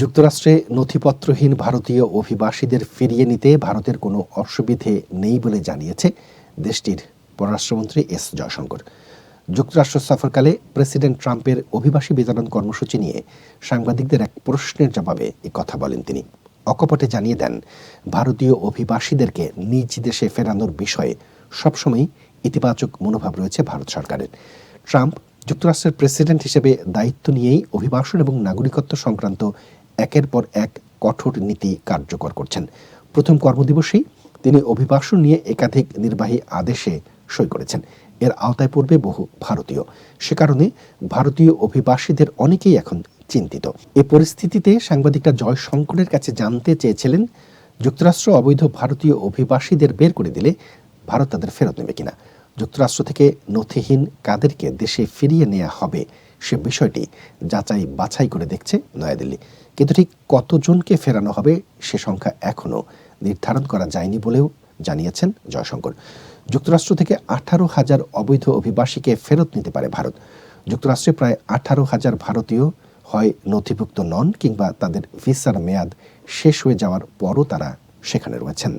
যুক্তরাষ্ট্রে নথিপত্রহীন ভারতীয় অভিবাসীদের ফিরিয়ে নিতে ভারতের কোনো অসুবিধে নেই বলে জানিয়েছে দেশটির পররাষ্ট্রমন্ত্রী এস জয়শঙ্কর। যুক্তরাষ্ট্র সফরকালে প্রেসিডেন্ট ট্রাম্পের অভিবাসী বিতরণ কর্মসূচি নিয়ে সাংবাদিকদের এক প্রশ্নের জবাবে এ কথা বলেন তিনি। অকপটে জানিয়ে দেন, ভারতীয় অভিবাসীদেরকে নিজ দেশে ফেরানোর বিষয়ে সবসময় ইতিবাচক মনোভাব রয়েছে ভারত সরকারের। ট্রাম্প যুক্তরাষ্ট্রের প্রেসিডেন্ট হিসেবে দায়িত্ব নিয়েই অভিবাসন এবং নাগরিকত্ব সংক্রান্ত একের পর এক কঠোর নীতি কার্যকর করছেন। প্রথম কর্মদিবসেই তিনি অভিবাসন নিয়ে একাধিক নির্বাহী আদেশে সই করেছেন। এর আওতায় পড়বে বহু ভারতীয়। সে কারণে ভারতীয় অভিবাসীদের অনেকেই এখন চিন্তিত। এ পরিস্থিতিতে সাংবাদিকরা জয়শঙ্করের কাছে জানতে চেয়েছিলেন, যুক্তরাষ্ট্র অবৈধ ভারতীয় অভিবাসীদের বের করে দিলে ভারত তাদের ফেরত নেবে কিনা। যুক্তরাষ্ট্র থেকে নথিহীন কাদেরকে দেশে ফিরিয়ে নেওয়া হবে সে বিষয়টি যাচাই বাছাই করে দেখছে নয়াদিল্লি। কিন্তু ঠিক কতজনকে ফেরানো হবে সে সংখ্যা এখনও নির্ধারণ করা যায়নি বলেও জানিয়েছেন জয়শঙ্কর। যুক্তরাষ্ট্র থেকে আঠারো হাজার অবৈধ অভিবাসীকে ফেরত নিতে পারে ভারত। যুক্তরাষ্ট্রে প্রায় আঠারো হাজার ভারতীয় হয় নথিভুক্ত নন কিংবা তাদের ভিসার মেয়াদ শেষ হয়ে যাওয়ার পরও তারা সেখানে রয়েছেন।